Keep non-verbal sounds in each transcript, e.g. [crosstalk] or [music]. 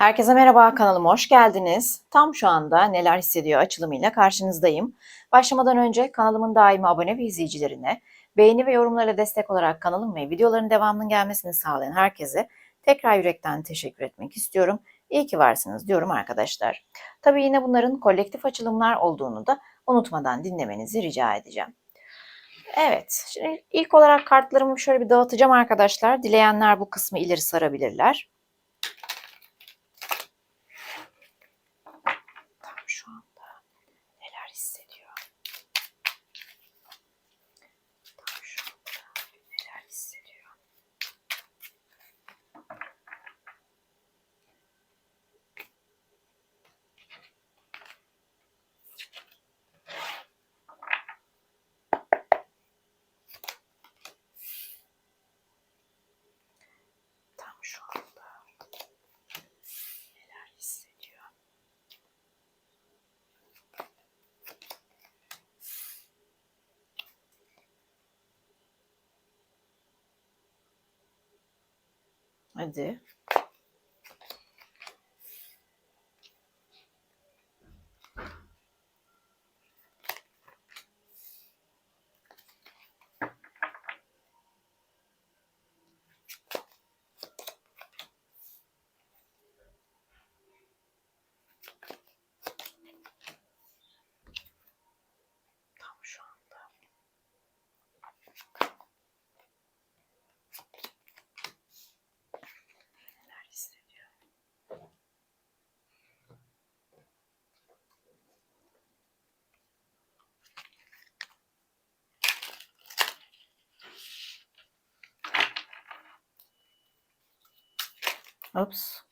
Herkese merhaba, kanalıma hoş geldiniz. Tam şu anda Neler Hissediyor açılımıyla karşınızdayım. Başlamadan önce kanalımın daimi abone ve izleyicilerine, beğeni ve yorumlarla destek olarak kanalım ve videoların devamının gelmesini sağlayan herkese tekrar yürekten teşekkür etmek istiyorum. İyi ki varsınız diyorum arkadaşlar. Tabii yine bunların kolektif açılımlar olduğunu da unutmadan dinlemenizi rica edeceğim. Evet, şimdi ilk olarak kartlarımı şöyle bir dağıtacağım arkadaşlar. Dileyenler bu kısmı ileri sarabilirler. I do. Опс.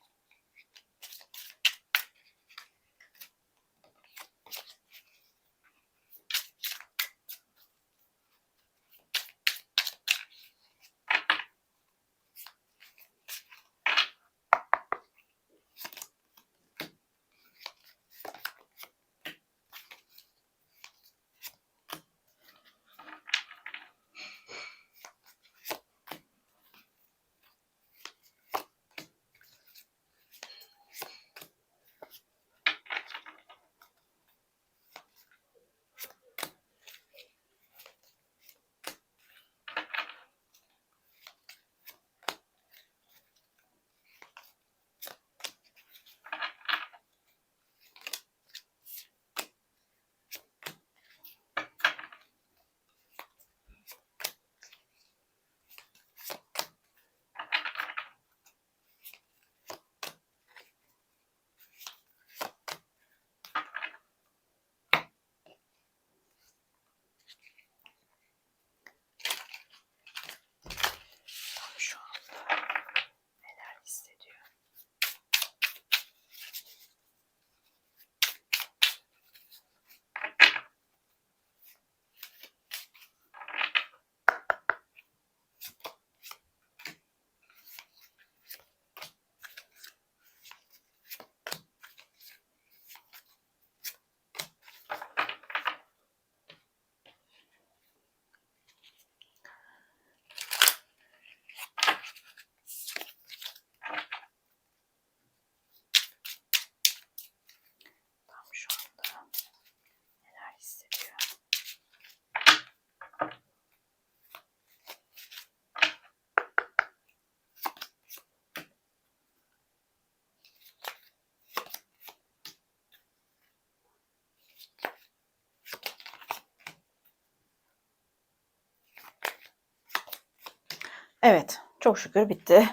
Evet, çok şükür bitti.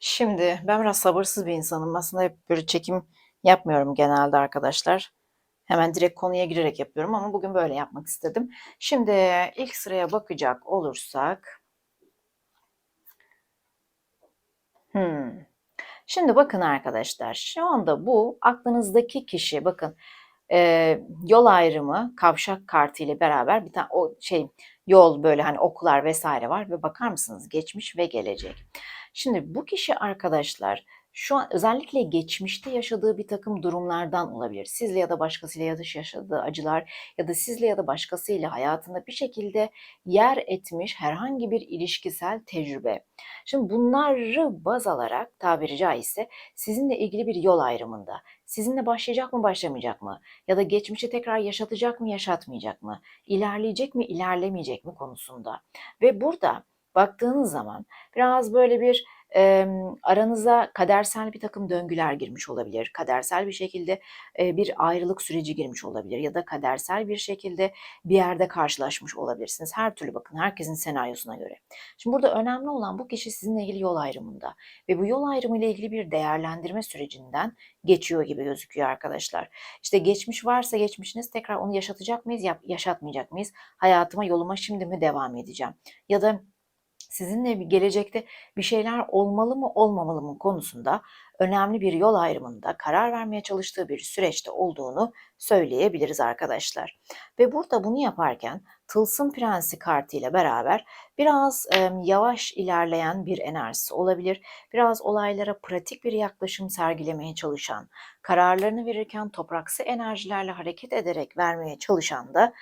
Şimdi ben biraz sabırsız bir insanım. Aslında hep böyle çekim yapmıyorum genelde arkadaşlar. Hemen direkt konuya girerek yapıyorum ama bugün böyle yapmak istedim. Şimdi ilk sıraya bakacak olursak. Hmm. Şimdi bakın arkadaşlar, şu anda bu aklınızdaki kişi, bakın e, yol ayrımı kavşak kartı ile beraber bir tane o şey yol böyle hani oklar vesaire var ve bakar mısınız geçmiş ve gelecek. Şimdi bu kişi arkadaşlar şu an özellikle geçmişte yaşadığı bir takım durumlardan olabilir. Sizle ya da başkasıyla ya da yaşadığı acılar ya da sizle ya da başkasıyla hayatında bir şekilde yer etmiş herhangi bir ilişkisel tecrübe. Şimdi bunları baz alarak tabiri caizse sizinle ilgili bir yol ayrımında sizinle başlayacak mı başlamayacak mı ya da geçmişi tekrar yaşatacak mı yaşatmayacak mı ilerleyecek mi ilerlemeyecek mi konusunda ve burada baktığınız zaman biraz böyle bir e, aranıza kadersel bir takım döngüler girmiş olabilir. Kadersel bir şekilde e, bir ayrılık süreci girmiş olabilir ya da kadersel bir şekilde bir yerde karşılaşmış olabilirsiniz. Her türlü bakın herkesin senaryosuna göre. Şimdi burada önemli olan bu kişi sizinle ilgili yol ayrımında ve bu yol ayrımı ile ilgili bir değerlendirme sürecinden geçiyor gibi gözüküyor arkadaşlar. İşte geçmiş varsa geçmişiniz tekrar onu yaşatacak mıyız, yaşatmayacak mıyız? Hayatıma, yoluma şimdi mi devam edeceğim? Ya da sizinle bir gelecekte bir şeyler olmalı mı olmamalı mı konusunda önemli bir yol ayrımında karar vermeye çalıştığı bir süreçte olduğunu söyleyebiliriz arkadaşlar. Ve burada bunu yaparken Tılsım Prensi kartı ile beraber biraz e, yavaş ilerleyen bir enerjisi olabilir. Biraz olaylara pratik bir yaklaşım sergilemeye çalışan, kararlarını verirken topraksı enerjilerle hareket ederek vermeye çalışan da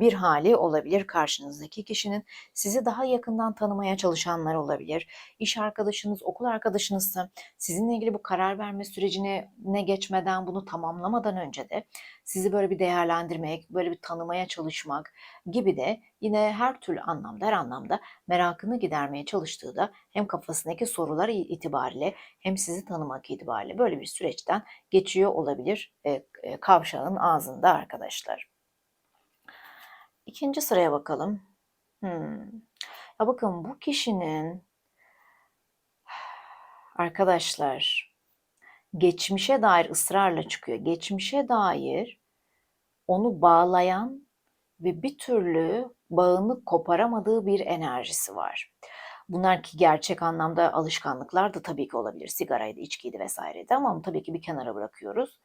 bir hali olabilir karşınızdaki kişinin. Sizi daha yakından tanımaya çalışanlar olabilir. İş arkadaşınız, okul arkadaşınızsa sizinle ilgili bu karar verme sürecine ne geçmeden bunu tamamlamadan önce de sizi böyle bir değerlendirmek, böyle bir tanımaya çalışmak gibi de yine her türlü anlamda, her anlamda merakını gidermeye çalıştığı da hem kafasındaki sorular itibariyle hem sizi tanımak itibariyle böyle bir süreçten geçiyor olabilir kavşağın ağzında arkadaşlar. İkinci sıraya bakalım. Hmm. Ya bakın bu kişinin [sighs] arkadaşlar geçmişe dair ısrarla çıkıyor. Geçmişe dair onu bağlayan ve bir türlü bağını koparamadığı bir enerjisi var. Bunlar ki gerçek anlamda alışkanlıklar da tabii ki olabilir. Sigaraydı, içkiydi vesaireydi ama tabii ki bir kenara bırakıyoruz.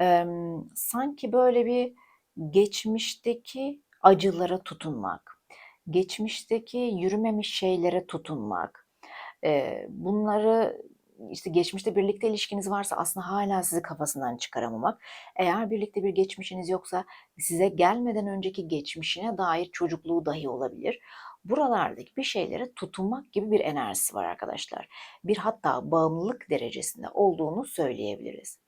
Ee, sanki böyle bir geçmişteki acılara tutunmak, geçmişteki yürümemiş şeylere tutunmak, bunları işte geçmişte birlikte ilişkiniz varsa aslında hala sizi kafasından çıkaramamak. Eğer birlikte bir geçmişiniz yoksa size gelmeden önceki geçmişine dair çocukluğu dahi olabilir. Buralardaki bir şeylere tutunmak gibi bir enerjisi var arkadaşlar. Bir hatta bağımlılık derecesinde olduğunu söyleyebiliriz.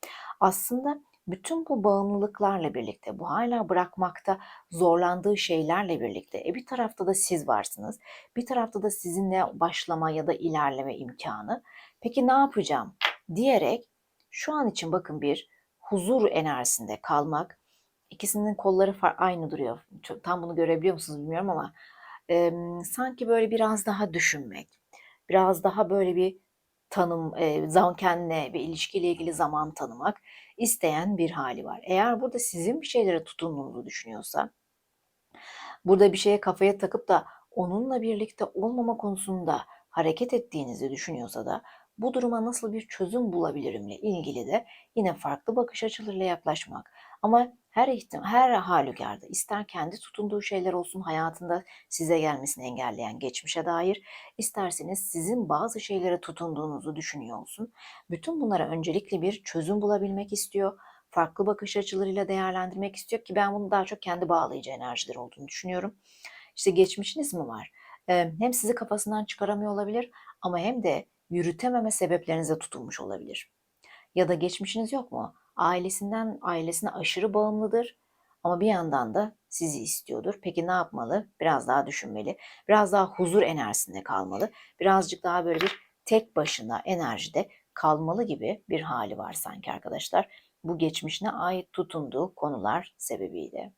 Aslında bütün bu bağımlılıklarla birlikte, bu hala bırakmakta zorlandığı şeylerle birlikte e bir tarafta da siz varsınız. Bir tarafta da sizinle başlama ya da ilerleme imkanı. Peki ne yapacağım diyerek şu an için bakın bir huzur enerjisinde kalmak. İkisinin kolları aynı duruyor. Tam bunu görebiliyor musunuz bilmiyorum ama e, sanki böyle biraz daha düşünmek. Biraz daha böyle bir tanım, e, zaman kendine ve ilişkiyle ilgili zaman tanımak isteyen bir hali var. Eğer burada sizin bir şeylere tutunduğunuzu düşünüyorsa, burada bir şeye kafaya takıp da onunla birlikte olmama konusunda hareket ettiğinizi düşünüyorsa da bu duruma nasıl bir çözüm bulabilirimle ilgili de yine farklı bakış açılarıyla yaklaşmak. Ama her ihtim her halükarda ister kendi tutunduğu şeyler olsun hayatında size gelmesini engelleyen geçmişe dair, isterseniz sizin bazı şeylere tutunduğunuzu düşünüyor olsun. Bütün bunlara öncelikle bir çözüm bulabilmek istiyor. Farklı bakış açılarıyla değerlendirmek istiyor ki ben bunu daha çok kendi bağlayıcı enerjiler olduğunu düşünüyorum. İşte geçmişiniz mi var? Hem sizi kafasından çıkaramıyor olabilir ama hem de yürütememe sebeplerinize tutulmuş olabilir. Ya da geçmişiniz yok mu? Ailesinden ailesine aşırı bağımlıdır ama bir yandan da sizi istiyordur. Peki ne yapmalı? Biraz daha düşünmeli. Biraz daha huzur enerjisinde kalmalı. Birazcık daha böyle bir tek başına enerjide kalmalı gibi bir hali var sanki arkadaşlar. Bu geçmişine ait tutunduğu konular sebebiyle.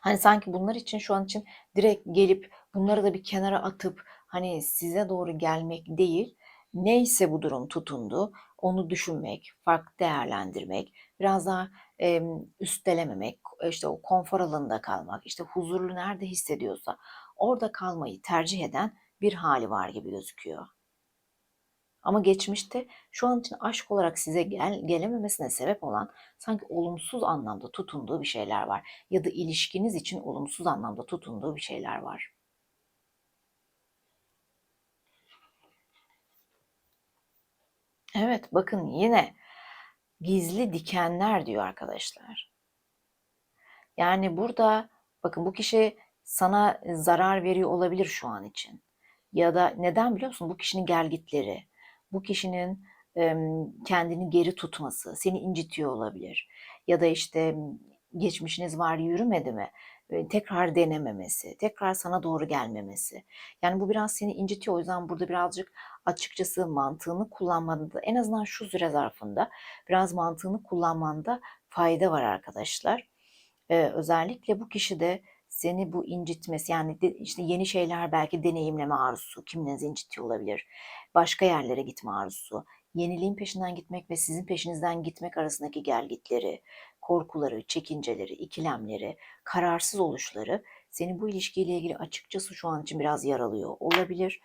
Hani sanki bunlar için şu an için direkt gelip bunları da bir kenara atıp hani size doğru gelmek değil, neyse bu durum tutundu, onu düşünmek, farklı değerlendirmek, biraz daha e, üstelememek, işte o konfor alanında kalmak, işte huzurlu nerede hissediyorsa orada kalmayı tercih eden bir hali var gibi gözüküyor. Ama geçmişte şu an için aşk olarak size gel, gelememesine sebep olan sanki olumsuz anlamda tutunduğu bir şeyler var. Ya da ilişkiniz için olumsuz anlamda tutunduğu bir şeyler var. Evet bakın yine gizli dikenler diyor arkadaşlar. Yani burada bakın bu kişi sana zarar veriyor olabilir şu an için. Ya da neden biliyor musun? Bu kişinin gelgitleri, bu kişinin kendini geri tutması seni incitiyor olabilir. Ya da işte geçmişiniz var yürümedi mi? Tekrar denememesi, tekrar sana doğru gelmemesi. Yani bu biraz seni incitiyor. O yüzden burada birazcık açıkçası mantığını kullanmanda en azından şu süre zarfında biraz mantığını kullanmanda fayda var arkadaşlar. Ee, özellikle bu kişi de seni bu incitmesi yani de, işte yeni şeyler belki deneyimleme arzusu kiminizi incitiyor olabilir. Başka yerlere gitme arzusu, yeniliğin peşinden gitmek ve sizin peşinizden gitmek arasındaki gelgitleri, korkuları, çekinceleri, ikilemleri, kararsız oluşları seni bu ilişkiyle ilgili açıkçası şu an için biraz yaralıyor olabilir.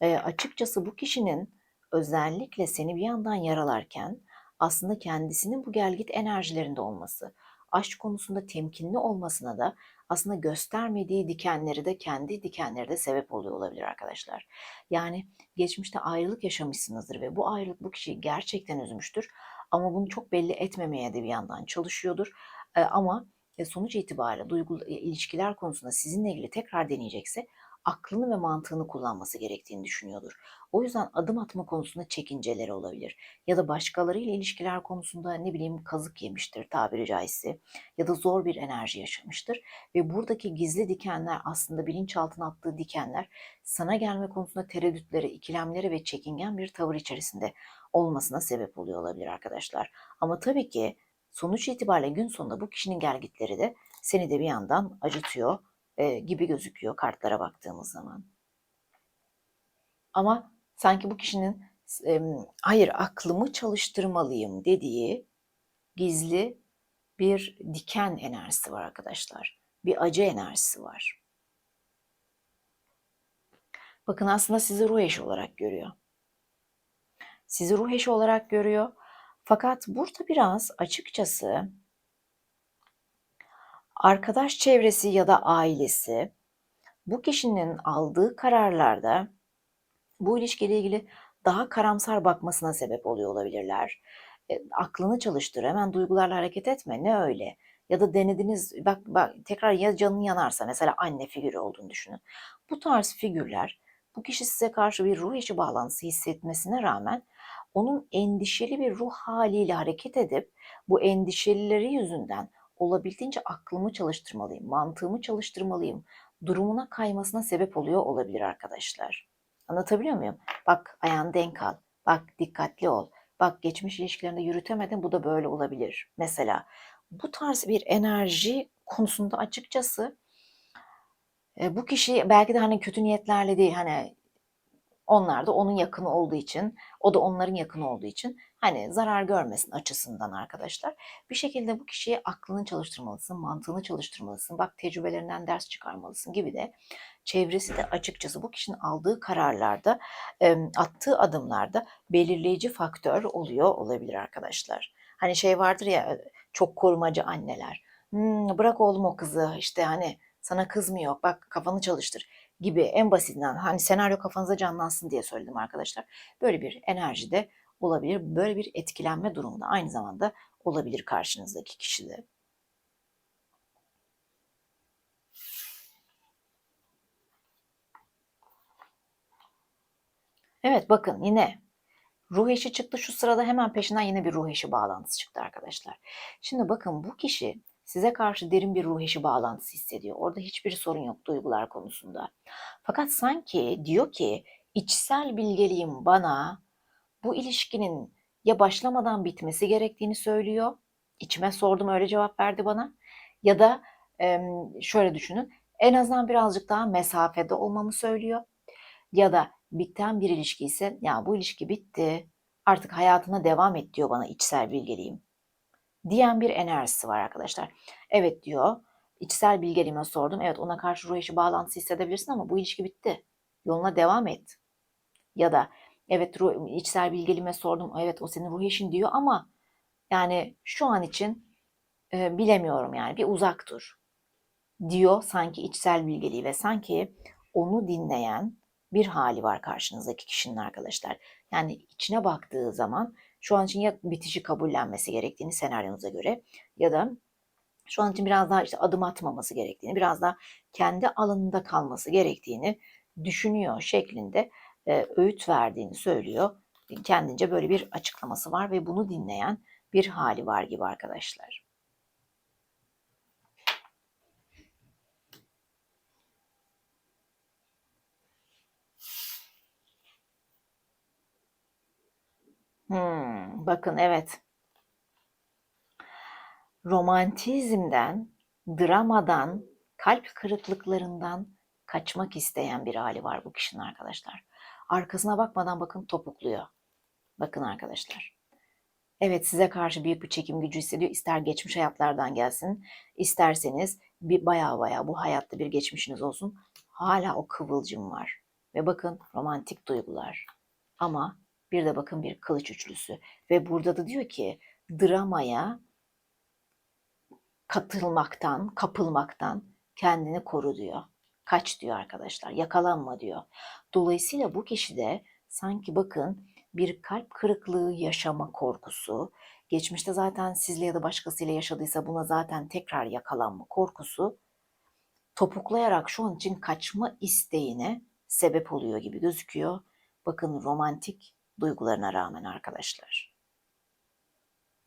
E, açıkçası bu kişinin özellikle seni bir yandan yaralarken aslında kendisinin bu gelgit enerjilerinde olması, aşk konusunda temkinli olmasına da aslında göstermediği dikenleri de kendi dikenleri de sebep oluyor olabilir arkadaşlar. Yani geçmişte ayrılık yaşamışsınızdır ve bu ayrılık bu kişiyi gerçekten üzmüştür. Ama bunu çok belli etmemeye de bir yandan çalışıyordur. Ee, ama e, sonuç itibariyle duygu e, ilişkiler konusunda sizinle ilgili tekrar deneyecekse aklını ve mantığını kullanması gerektiğini düşünüyordur. O yüzden adım atma konusunda çekinceleri olabilir. Ya da başkalarıyla ilişkiler konusunda ne bileyim kazık yemiştir tabiri caizse. Ya da zor bir enerji yaşamıştır. Ve buradaki gizli dikenler aslında bilinçaltına attığı dikenler sana gelme konusunda tereddütlere, ikilemlere ve çekingen bir tavır içerisinde olmasına sebep oluyor olabilir arkadaşlar. Ama tabii ki sonuç itibariyle gün sonunda bu kişinin gelgitleri de seni de bir yandan acıtıyor e, gibi gözüküyor kartlara baktığımız zaman. Ama sanki bu kişinin e, hayır aklımı çalıştırmalıyım dediği gizli bir diken enerjisi var arkadaşlar. Bir acı enerjisi var. Bakın aslında sizi ruh eşi olarak görüyor. Sizi ruh eşi olarak görüyor. Fakat burada biraz açıkçası arkadaş çevresi ya da ailesi bu kişinin aldığı kararlarda bu ilişkiyle ilgili daha karamsar bakmasına sebep oluyor olabilirler. E, aklını çalıştır, hemen duygularla hareket etme. Ne öyle? Ya da denediniz, bak, bak tekrar ya canın yanarsa mesela anne figürü olduğunu düşünün. Bu tarz figürler bu kişi size karşı bir ruh içi bağlantısı hissetmesine rağmen onun endişeli bir ruh haliyle hareket edip bu endişelileri yüzünden olabildiğince aklımı çalıştırmalıyım, mantığımı çalıştırmalıyım durumuna kaymasına sebep oluyor olabilir arkadaşlar. Anlatabiliyor muyum? Bak ayağını denk al. Bak dikkatli ol. Bak geçmiş ilişkilerinde yürütemedin bu da böyle olabilir. Mesela bu tarz bir enerji konusunda açıkçası e, bu kişi belki de hani kötü niyetlerle değil hani onlar da onun yakını olduğu için, o da onların yakını olduğu için hani zarar görmesin açısından arkadaşlar. Bir şekilde bu kişiye aklını çalıştırmalısın, mantığını çalıştırmalısın. Bak tecrübelerinden ders çıkarmalısın gibi de çevresi de açıkçası bu kişinin aldığı kararlarda, attığı adımlarda belirleyici faktör oluyor olabilir arkadaşlar. Hani şey vardır ya çok korumacı anneler. Hmm, bırak oğlum o kızı işte hani sana kızmıyor bak kafanı çalıştır gibi en basitinden hani senaryo kafanıza canlansın diye söyledim arkadaşlar. Böyle bir enerji de olabilir. Böyle bir etkilenme durumu da aynı zamanda olabilir karşınızdaki kişide. Evet bakın yine ruh eşi çıktı. Şu sırada hemen peşinden yine bir ruh eşi bağlantısı çıktı arkadaşlar. Şimdi bakın bu kişi size karşı derin bir ruh eşi bağlantısı hissediyor. Orada hiçbir sorun yok duygular konusunda. Fakat sanki diyor ki içsel bilgeliğim bana bu ilişkinin ya başlamadan bitmesi gerektiğini söylüyor. İçime sordum öyle cevap verdi bana. Ya da şöyle düşünün en azından birazcık daha mesafede olmamı söylüyor. Ya da biten bir ilişki ise ya bu ilişki bitti artık hayatına devam et diyor bana içsel bilgeliğim diyen bir enerjisi var arkadaşlar. Evet diyor. İçsel bilgeliğime sordum. Evet ona karşı ruh eşi bağlantısı hissedebilirsin ama bu ilişki bitti. Yoluna devam et. Ya da evet ruh, içsel bilgeliğime sordum. Evet o senin ruh eşin diyor ama yani şu an için e, bilemiyorum yani bir uzak dur diyor sanki içsel bilgeliği ve sanki onu dinleyen bir hali var karşınızdaki kişinin arkadaşlar. Yani içine baktığı zaman şu an için ya bitişi kabullenmesi gerektiğini senaryonuza göre ya da şu an için biraz daha işte adım atmaması gerektiğini, biraz daha kendi alanında kalması gerektiğini düşünüyor şeklinde e, öğüt verdiğini söylüyor. Kendince böyle bir açıklaması var ve bunu dinleyen bir hali var gibi arkadaşlar. Hmm, bakın evet. Romantizmden, dramadan, kalp kırıklıklarından kaçmak isteyen bir hali var bu kişinin arkadaşlar. Arkasına bakmadan bakın topukluyor. Bakın arkadaşlar. Evet size karşı büyük bir çekim gücü hissediyor. İster geçmiş hayatlardan gelsin, isterseniz bir baya baya bu hayatta bir geçmişiniz olsun. Hala o kıvılcım var. Ve bakın romantik duygular. Ama bir de bakın bir kılıç üçlüsü. Ve burada da diyor ki dramaya katılmaktan, kapılmaktan kendini koru diyor. Kaç diyor arkadaşlar. Yakalanma diyor. Dolayısıyla bu kişi de sanki bakın bir kalp kırıklığı yaşama korkusu, geçmişte zaten sizle ya da başkasıyla yaşadıysa buna zaten tekrar yakalanma korkusu topuklayarak şu an için kaçma isteğine sebep oluyor gibi gözüküyor. Bakın romantik duygularına rağmen arkadaşlar.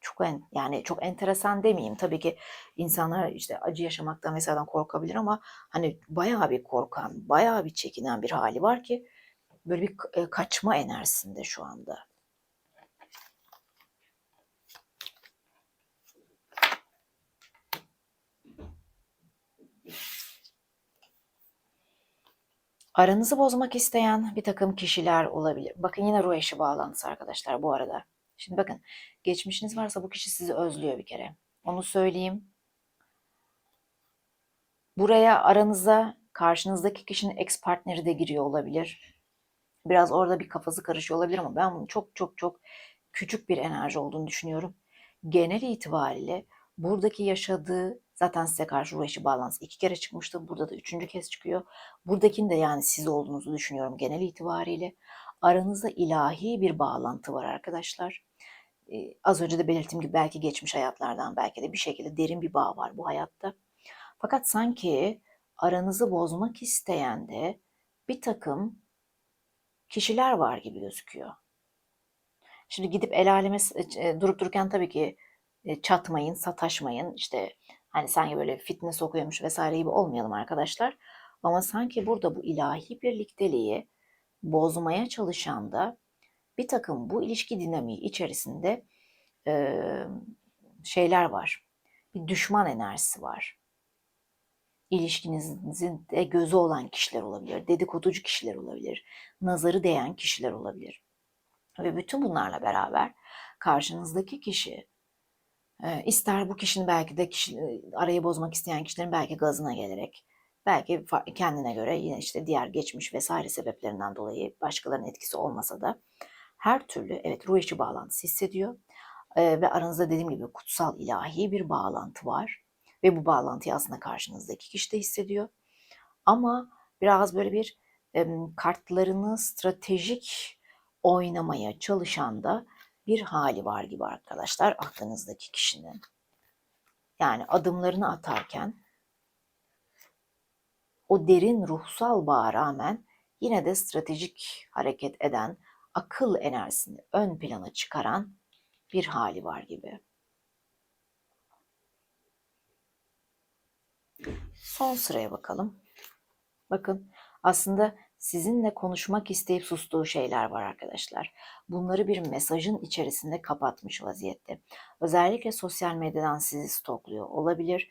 Çok en, yani çok enteresan demeyeyim. Tabii ki insanlar işte acı yaşamaktan vesaireden korkabilir ama hani bayağı bir korkan, bayağı bir çekinen bir hali var ki böyle bir e, kaçma enerjisinde şu anda. Aranızı bozmak isteyen bir takım kişiler olabilir. Bakın yine ruh eşi bağlantısı arkadaşlar bu arada. Şimdi bakın geçmişiniz varsa bu kişi sizi özlüyor bir kere. Onu söyleyeyim. Buraya aranıza karşınızdaki kişinin ex partneri de giriyor olabilir. Biraz orada bir kafası karışıyor olabilir ama ben bunun çok çok çok küçük bir enerji olduğunu düşünüyorum. Genel itibariyle buradaki yaşadığı zaten size karşı ruh eşi bağlantısı iki kere çıkmıştı. Burada da üçüncü kez çıkıyor. Buradakinin de yani siz olduğunuzu düşünüyorum genel itibariyle. Aranızda ilahi bir bağlantı var arkadaşlar. Ee, az önce de belirttiğim gibi belki geçmiş hayatlardan belki de bir şekilde derin bir bağ var bu hayatta. Fakat sanki aranızı bozmak isteyen de bir takım kişiler var gibi gözüküyor. Şimdi gidip el aleme e, durup dururken tabii ki e, çatmayın, sataşmayın. İşte hani sanki böyle fitness okuyormuş vesaire gibi olmayalım arkadaşlar. Ama sanki burada bu ilahi birlikteliği bozmaya çalışan da bir takım bu ilişki dinamiği içerisinde e, şeyler var. Bir düşman enerjisi var. İlişkinizin de gözü olan kişiler olabilir, dedikoducu kişiler olabilir, nazarı değen kişiler olabilir. Ve bütün bunlarla beraber karşınızdaki kişi e, ister bu kişinin belki de kişi, arayı bozmak isteyen kişilerin belki gazına gelerek belki kendine göre yine işte diğer geçmiş vesaire sebeplerinden dolayı başkalarının etkisi olmasa da her türlü evet ruh içi bağlantısı hissediyor. E, ve aranızda dediğim gibi kutsal ilahi bir bağlantı var. Ve bu bağlantıyı aslında karşınızdaki kişi de hissediyor. Ama biraz böyle bir e, kartlarını stratejik oynamaya çalışan da bir hali var gibi arkadaşlar aklınızdaki kişinin. Yani adımlarını atarken o derin ruhsal bağa rağmen yine de stratejik hareket eden, akıl enerjisini ön plana çıkaran bir hali var gibi. Son sıraya bakalım. Bakın aslında sizinle konuşmak isteyip sustuğu şeyler var arkadaşlar. Bunları bir mesajın içerisinde kapatmış vaziyette. Özellikle sosyal medyadan sizi stokluyor olabilir.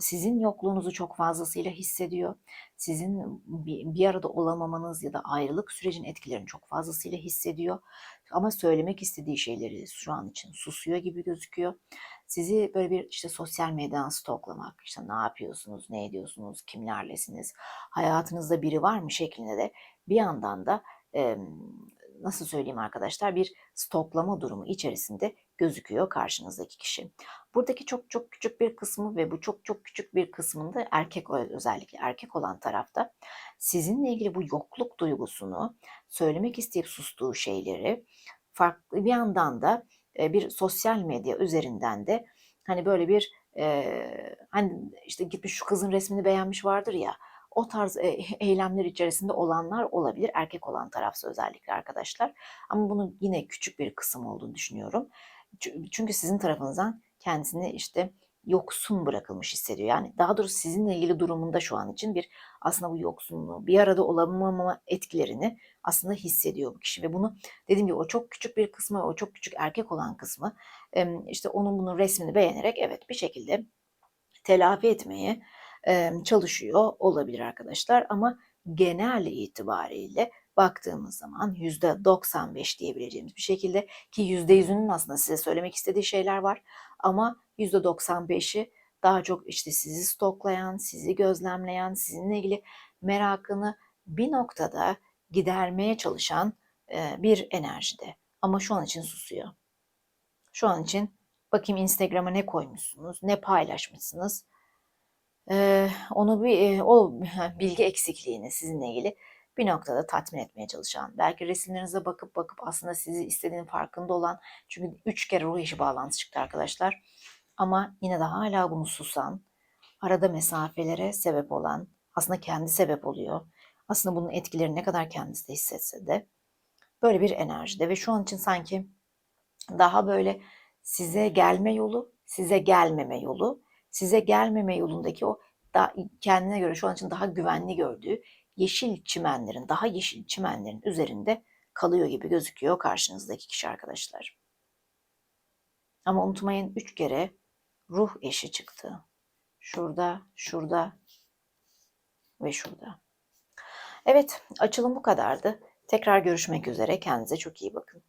Sizin yokluğunuzu çok fazlasıyla hissediyor. Sizin bir, arada olamamanız ya da ayrılık sürecin etkilerini çok fazlasıyla hissediyor. Ama söylemek istediği şeyleri şu an için susuyor gibi gözüküyor. Sizi böyle bir işte sosyal medyadan stoklamak, işte ne yapıyorsunuz, ne ediyorsunuz, kimlerlesiniz, hayatınızda biri var mı şeklinde de bir yandan da nasıl söyleyeyim arkadaşlar bir stoklama durumu içerisinde gözüküyor karşınızdaki kişi. Buradaki çok çok küçük bir kısmı ve bu çok çok küçük bir kısmında erkek özellikle erkek olan tarafta sizinle ilgili bu yokluk duygusunu söylemek isteyip sustuğu şeyleri farklı bir yandan da e, bir sosyal medya üzerinden de hani böyle bir e, hani işte gitmiş şu kızın resmini beğenmiş vardır ya o tarz e, eylemler içerisinde olanlar olabilir. Erkek olan tarafsa özellikle arkadaşlar. Ama bunun yine küçük bir kısım olduğunu düşünüyorum. Çünkü sizin tarafınızdan kendisini işte yoksun bırakılmış hissediyor. Yani daha doğrusu sizinle ilgili durumunda şu an için bir aslında bu yoksunluğu, bir arada olamama etkilerini aslında hissediyor bu kişi. Ve bunu dediğim gibi o çok küçük bir kısmı, o çok küçük erkek olan kısmı işte onun bunun resmini beğenerek evet bir şekilde telafi etmeye çalışıyor olabilir arkadaşlar. Ama genel itibariyle baktığımız zaman %95 diyebileceğimiz bir şekilde ki %100'ünün aslında size söylemek istediği şeyler var ama %95'i daha çok işte sizi stoklayan, sizi gözlemleyen, sizinle ilgili merakını bir noktada gidermeye çalışan bir enerjide. Ama şu an için susuyor. Şu an için bakayım Instagram'a ne koymuşsunuz, ne paylaşmışsınız. Ee, onu bir o bilgi eksikliğini sizinle ilgili bir noktada tatmin etmeye çalışan, belki resimlerinize bakıp bakıp aslında sizi istediğinin farkında olan, çünkü üç kere ruh eşi bağlantısı çıktı arkadaşlar. Ama yine de hala bunu susan, arada mesafelere sebep olan, aslında kendi sebep oluyor. Aslında bunun etkileri ne kadar kendisi de hissetse de böyle bir enerjide ve şu an için sanki daha böyle size gelme yolu, size gelmeme yolu, size gelmeme yolundaki o da kendine göre şu an için daha güvenli gördüğü yeşil çimenlerin, daha yeşil çimenlerin üzerinde kalıyor gibi gözüküyor karşınızdaki kişi arkadaşlar. Ama unutmayın üç kere ruh eşi çıktı. Şurada, şurada ve şurada. Evet, açılım bu kadardı. Tekrar görüşmek üzere. Kendinize çok iyi bakın.